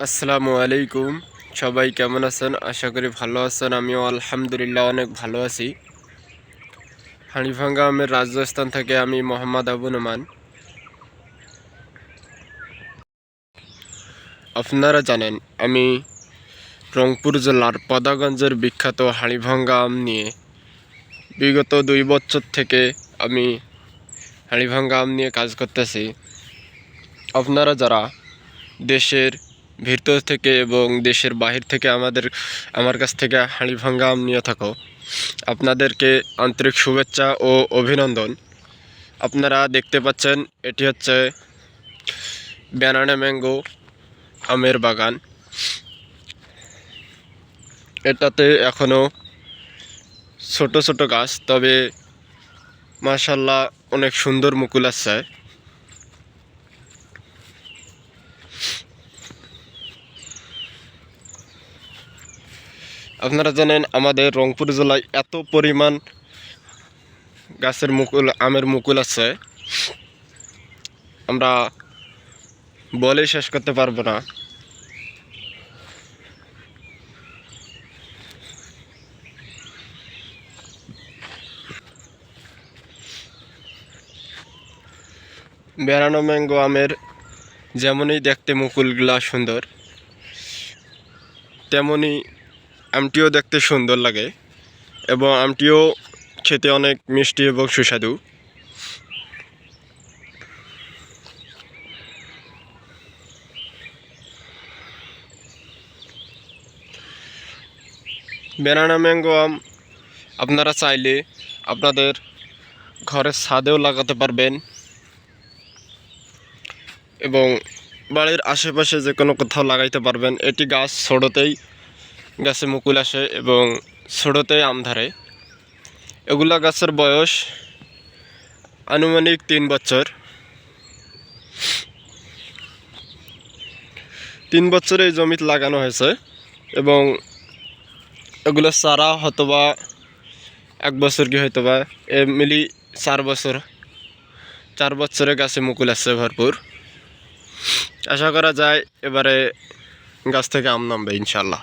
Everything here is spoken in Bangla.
আসসালামু আলাইকুম। সবাই কেমন আছেন? আশা করি ভালো আছেন। আমিও আলহামদুলিল্লাহ অনেক ভালো আছি। হানিভাঙ্গা আমের রাজস্থান থেকে আমি মোহাম্মদ আবু নোমান। আপনারা জানেন, আমি রংপুর জেলার পদাগঞ্জের বিখ্যাত হাড়িভাঙ্গা আম নিয়ে বিগত দুই বছর থেকে আমি হাড়িভাঙ্গা আম নিয়ে কাজ করতেছি। আপনারা যারা দেশের ভিতর থেকে এবং দেশের বাহির থেকে আমাদের, আমার কাছ থেকে হাঁড়িভাঙ্গা আম নিয়ে থাকো। আপনাদেরকে আন্তরিক শুভেচ্ছা ও অভিনন্দন। আপনারা দেখতে পাচ্ছেন, এটি হচ্ছে ব্যানানা ম্যাঙ্গো আমের বাগান। এটাতে এখনও ছোট ছোট গাছ, তবে মাশাল্লাহ অনেক সুন্দর মুকুল আসছে। আপনারা জানেন আমাদের রংপুর জেলায় এত পরিমাণ গাছের মুকুল, আমের মুকুল আছে। আমরা বলে শেষ করতে পারব না। বেড়ানো ম্যাঙ্গো আমের যেমনই দেখতে মুকুলগুলা সুন্দর, তেমনই আমটিও দেখতে সুন্দর লাগে এবং আমটিও খেতে অনেক মিষ্টি এবং সুস্বাদু। বেনানা ম্যাঙ্গো আম আপনারা চাইলে আপনাদের ঘরের ছাদেও লাগাতে পারবেন এবং বাড়ির আশেপাশে যে কোনো কোথাও লাগাইতে পারবেন। এটি গাছ ছোটোতেই গাছে মুকুল আসে এবং ছোটোতেই আম ধরে। এগুলা গাছের বয়স আনুমানিক তিন বছর। তিন বছরে এই জমিতে লাগানো হয়েছে এবং এগুলো চারা হয়তোবা এক বছর কি হয়তো বা মিলি চার বছর, চার বছরে গাছে মুকুল আসছে ভরপুর। আশা করা যায় এবারে গাছ থেকে আম নামবে ইনশাল্লাহ